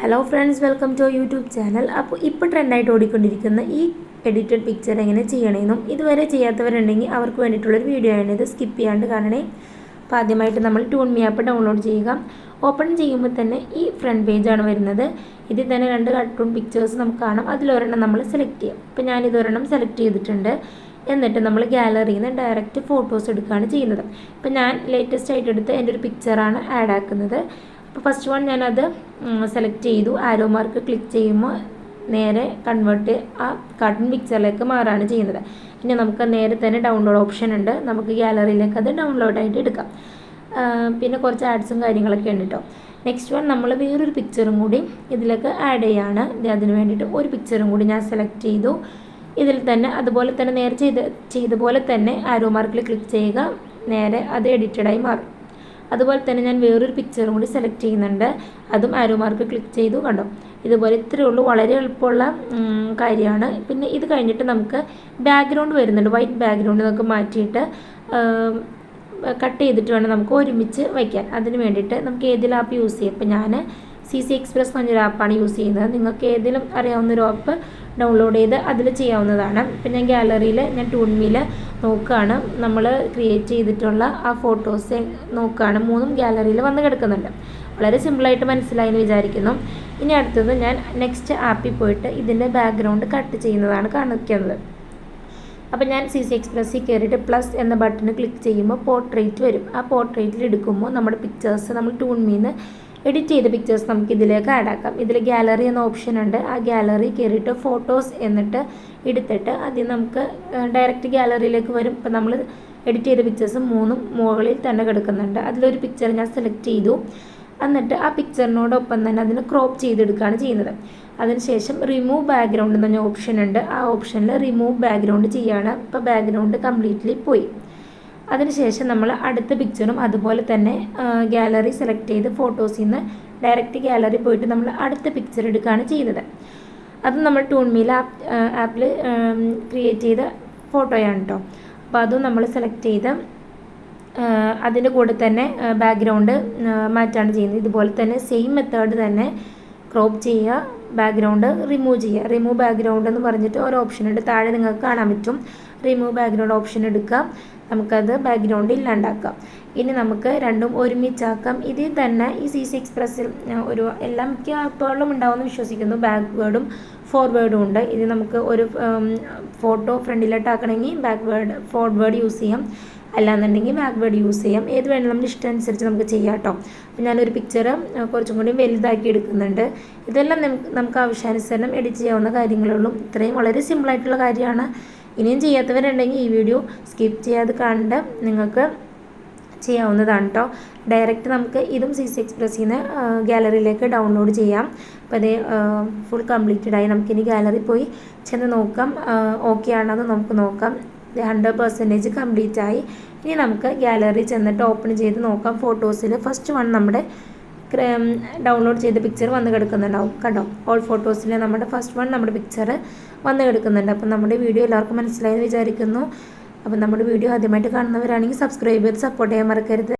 Hello friends welcome to YouTube channel അപ്പോൾ ഇപ്പോൾ ട്രെൻഡായിട്ട് ഓടിക്കൊണ്ടിരിക്കുന്ന ഈ എഡിറ്റഡ് പിക്ചർ എങ്ങനെ ചെയ്യണമെന്നും ഇതുവരെ ചെയ്യാത്തവരുണ്ടെങ്കിൽ അവർക്ക് വേണ്ടിയിട്ടുള്ളൊരു വീഡിയോ ആണ് ഇത്. സ്കിപ്പ് ചെയ്യാണ്ട് കാണണേ. അപ്പോൾ ആദ്യമായിട്ട് നമ്മൾ ടൂൺ മി ആപ്പ് ഡൗൺലോഡ് ചെയ്യുക. ഓപ്പൺ ചെയ്യുമ്പോൾ തന്നെ ഈ ഫ്രണ്ട് പേജാണ് വരുന്നത്. ഇതിൽ തന്നെ രണ്ട് കാർട്ടൂൺ പിക്ചേഴ്സ് നമുക്ക് കാണാം. അതിലൊരെണ്ണം നമ്മൾ സെലക്ട് ചെയ്യാം. അപ്പോൾ ഞാൻ ഇതൊരെണ്ണം സെലക്ട് ചെയ്തിട്ടുണ്ട്. എന്നിട്ട് നമ്മൾ ഗാലറിയിൽ നിന്ന് ഡയറക്റ്റ് ഫോട്ടോസ് എടുക്കുകയാണ് ചെയ്യുന്നത്. ഇപ്പം ഞാൻ ലേറ്റസ്റ്റ് ആയിട്ട് എടുത്ത് എന്റെ ഒരു പിക്ചറാണ് ആഡ് ആക്കുന്നത്. ഫസ്റ്റ് വൺ ഞാനത് സെലക്ട് ചെയ്തു. ആരോ മാർക്ക് ക്ലിക്ക് ചെയ്യുമ്പോൾ നേരെ കൺവേർട്ട് ആ കാർട്ടൺ പിക്ചറിലേക്ക് മാറാണ് ചെയ്യുന്നത്. ഇനി നമുക്ക് നേരെ തന്നെ ഡൗൺലോഡ് ഓപ്ഷൻ ഉണ്ട്. നമുക്ക് ഗ്യാലറിയിലേക്ക് അത് ഡൗൺലോഡ് ആയിട്ട് എടുക്കാം. പിന്നെ കുറച്ച് ആഡ്സും കാര്യങ്ങളൊക്കെ ഉണ്ട് കേട്ടോ നെക്സ്റ്റ് വൺ നമ്മൾ വേറൊരു പിക്ചറും കൂടി ഇതിലേക്ക് ആഡ് ചെയ്യാണ്. അതിന് വേണ്ടിയിട്ട് ഒരു പിക്ചറും കൂടി ഞാൻ സെലക്ട് ചെയ്തു. ഇതിൽ തന്നെ അതുപോലെ തന്നെ നേരെ ചെയ്ത് ചെയ്ത പോലെ തന്നെ ആരോ മാർക്കിൽ ക്ലിക്ക് ചെയ്യുക. നേരെ അത് എഡിറ്റഡായി മാറും. അതുപോലെ തന്നെ ഞാൻ വേറൊരു പിക്ചറും കൂടി സെലക്ട് ചെയ്യുന്നുണ്ട്. അതും ആരോ മാർക്ക് ക്ലിക്ക് ചെയ്തു. കണ്ടോ? ഇതുപോലെ ഇത്രയേ ഉള്ളൂ. വളരെ എളുപ്പമുള്ള കാര്യമാണ്. പിന്നെ ഇത് കഴിഞ്ഞിട്ട് നമുക്ക് ബാക്ക്ഗ്രൗണ്ട് വരുന്നുണ്ട്. വൈറ്റ് ബാക്ക്ഗ്രൗണ്ട് നമുക്ക് മാറ്റിയിട്ട് കട്ട് ചെയ്തിട്ട് വേണം നമുക്ക് ഒരുമിച്ച് വയ്ക്കാൻ. അതിന് വേണ്ടിയിട്ട് നമുക്ക് ഏതിൽ ആപ്പ് യൂസ് ചെയ്യാം? ഇപ്പം ഞാൻ സി സി എക്സ്പ്രസ് എന്നൊരു ആപ്പാണ് യൂസ് ചെയ്യുന്നത്. നിങ്ങൾക്ക് ഏതെങ്കിലും അറിയാവുന്ന ഒരു ആപ്പ് ഡൗൺലോഡ് ചെയ്ത് അതിൽ ചെയ്യാവുന്നതാണ്. ഇപ്പം ഞാൻ ഗാലറിയിൽ ഞാൻ ടൂൺമിയിൽ നോക്കുകയാണ് നമ്മൾ ക്രിയേറ്റ് ചെയ്തിട്ടുള്ള ആ ഫോട്ടോസ് നോക്കുകയാണ് മൂന്നും ഗാലറിയിൽ വന്ന് കിടക്കുന്നുണ്ട്. വളരെ സിമ്പിളായിട്ട് മനസ്സിലായി എന്ന് വിചാരിക്കുന്നു. ഇനി അടുത്തത് ഞാൻ നെക്സ്റ്റ് ആപ്പിൽ പോയിട്ട് ഇതിന്റെ ബാക്ക്ഗ്രൗണ്ട് കട്ട് ചെയ്യുന്നതാണ് കാണിക്കുന്നത്. അപ്പോൾ ഞാൻ സി സി എക്സ്പ്രസ്സിൽ കയറിയിട്ട് പ്ലസ് എന്ന ബട്ടൺ ക്ലിക്ക് ചെയ്യുമ്പോൾ പോർട്രേറ്റ് വരും. ആ പോർട്രേറ്റിൽ എടുക്കുമ്പോൾ നമ്മുടെ പിക്ചേഴ്സ് നമ്മൾ ടൂൺമീന്ന് എഡിറ്റ് ചെയ്ത പിക്ചേഴ്സ് നമുക്ക് ഇതിലേക്ക് ആഡ് ആക്കാം. ഇതിൽ ഗാലറി എന്ന ഓപ്ഷൻ ഉണ്ട്. ആ ഗാലറി കയറിയിട്ട് ഫോട്ടോസ് എന്നിട്ട് എടുത്തിട്ട് ആദ്യം നമുക്ക് ഡയറക്റ്റ് ഗാലറിയിലേക്ക് വരും. ഇപ്പം നമ്മൾ എഡിറ്റ് ചെയ്ത പിക്ചേഴ്സ് മൂന്നും മുകളിൽ തന്നെ കിടക്കുന്നുണ്ട്. അതിലൊരു പിക്ചർ ഞാൻ സെലക്ട് ചെയ്തു. എന്നിട്ട് ആ പിക്ചറിനോടൊപ്പം തന്നെ അതിന് ക്രോപ്പ് ചെയ്തെടുക്കുകയാണ് ചെയ്യുന്നത്. അതിനുശേഷം റിമൂവ് ബാക്ക്ഗ്രൗണ്ട് എന്ന് പറഞ്ഞ ഓപ്ഷൻ ഉണ്ട്. ആ ഓപ്ഷനിൽ റിമൂവ് ബാക്ക്ഗ്രൗണ്ട് ചെയ്യുകയാണ് ഇപ്പോൾ ബാക്ക്ഗ്രൗണ്ട് കംപ്ലീറ്റ്ലി പോയി. അതിനുശേഷം നമ്മൾ അടുത്ത പിക്ചറും അതുപോലെ തന്നെ ഗാലറി സെലക്ട് ചെയ്ത് ഫോട്ടോസിൽ നിന്ന് ഡയറക്റ്റ് ഗാലറി പോയിട്ട് നമ്മൾ അടുത്ത പിക്ചർ എടുക്കുകയാണ് ചെയ്തത്. അത് നമ്മൾ ടൂൺമീൽ ആപ്പ് ആപ്പിൽ ക്രിയേറ്റ് ചെയ്ത ഫോട്ടോയാണ് കേട്ടോ അപ്പോൾ അതും നമ്മൾ സെലക്ട് ചെയ്ത് അതിന്റെ കൂടെ തന്നെ ബാക്ക്ഗ്രൗണ്ട് മാറ്റാണ് ചെയ്യുന്നത്. ഇതുപോലെ തന്നെ സെയിം മെത്തേഡ് തന്നെ ക്രോപ്പ് ചെയ്യുക ബാക്ക്ഗ്രൗണ്ട് റിമൂവ് ചെയ്യുക. റിമൂവ് ബാക്ക്ഗ്രൗണ്ട് എന്ന് പറഞ്ഞിട്ട് ഒരു ഓപ്ഷൻ ഉണ്ട് താഴെ നിങ്ങൾക്ക് കാണാൻ പറ്റും. റിമൂവ് ബാക്ക്ഗ്രൗണ്ട് ഓപ്ഷൻ എടുക്കാം നമുക്കത് ബാക്ക്ഗ്രൗണ്ട് ഇല്ലാണ്ടാക്കാം ഇനി നമുക്ക് രണ്ടും ഒരുമിച്ചാക്കാം. ഇതിൽ തന്നെ ഈ സി സി എക്സ്പ്രസ്സിൽ ഒരു എല്ലാ മിക്ക ആപ്പുകളിലും ഉണ്ടാവുമെന്ന് വിശ്വസിക്കുന്നു. ബാക്ക്വേർഡും ഫോർവേഡും ഉണ്ട്. ഇത് നമുക്ക് ഒരു ഫോട്ടോ ഫ്രണ്ടിലോട്ടാക്കണമെങ്കിൽ ബാക്ക്വേർഡ് ഫോർവേഡ് യൂസ് ചെയ്യാം. അല്ലാന്നുണ്ടെങ്കിൽ ബാക്ക്വേർഡ് യൂസ് ചെയ്യാം. ഏത് വേണമെങ്കിലും നമ്മുടെ ഇഷ്ടം അനുസരിച്ച് നമുക്ക് ചെയ്യാം കേട്ടോ. അപ്പോൾ ഞാനൊരു പിക്ചർ കുറച്ചും കൂടി വലുതാക്കി എടുക്കുന്നുണ്ട്. ഇതെല്ലാം നമുക്ക് നമുക്ക് ആവശ്യാനുസരണം എഡിറ്റ് ചെയ്യാവുന്ന കാര്യങ്ങളുള്ളൂ ഇത്രയും വളരെ സിമ്പിളായിട്ടുള്ള കാര്യമാണ്. ഇനിയും ചെയ്യാത്തവരുണ്ടെങ്കിൽ ഈ വീഡിയോ സ്കിപ്പ് ചെയ്യാതെ കണ്ട് നിങ്ങൾക്ക് ചെയ്യാവുന്നതാണ് കേട്ടോ ഡയറക്റ്റ് നമുക്ക് ഇതും സി സി എക്സ്പ്രസ്സിൽ നിന്ന് ഗാലറിയിലേക്ക് ഡൗൺലോഡ് ചെയ്യാം. അപ്പോൾ അതേ ഫുൾ കംപ്ലീറ്റഡ് ആയി. നമുക്കിനി ഗാലറി പോയി ചെന്ന് നോക്കാം. ഓക്കെ ആണെന്ന് നമുക്ക് നോക്കാം. ഹൺഡ്രഡ് പെർസെന്റേജ് കംപ്ലീറ്റ് ആയി. ഇനി നമുക്ക് ഗാലറി ചെന്നിട്ട് ഓപ്പൺ ചെയ്ത് നോക്കാം. ഫോട്ടോസിൽ ഫസ്റ്റ് വൺ നമ്മുടെ ഡൗൺലോഡ് ചെയ്ത പിക്ചർ വന്ന് കിടക്കുന്നുണ്ടാവും. കണ്ടോ? ഓൾ ഫോട്ടോസിൽ നമ്മുടെ ഫസ്റ്റ് വൺ നമ്മുടെ പിക്ചർ വന്ന് കിടക്കുന്നുണ്ട്. അപ്പം നമ്മുടെ വീഡിയോ എല്ലാവർക്കും മനസ്സിലായെന്ന് വിചാരിക്കുന്നു. അപ്പം നമ്മുടെ വീഡിയോ ആദ്യമായിട്ട് കാണുന്നവരാണെങ്കിൽ സബ്സ്ക്രൈബ് ചെയ്ത് സപ്പോർട്ട് ചെയ്യാൻ മറക്കരുത്.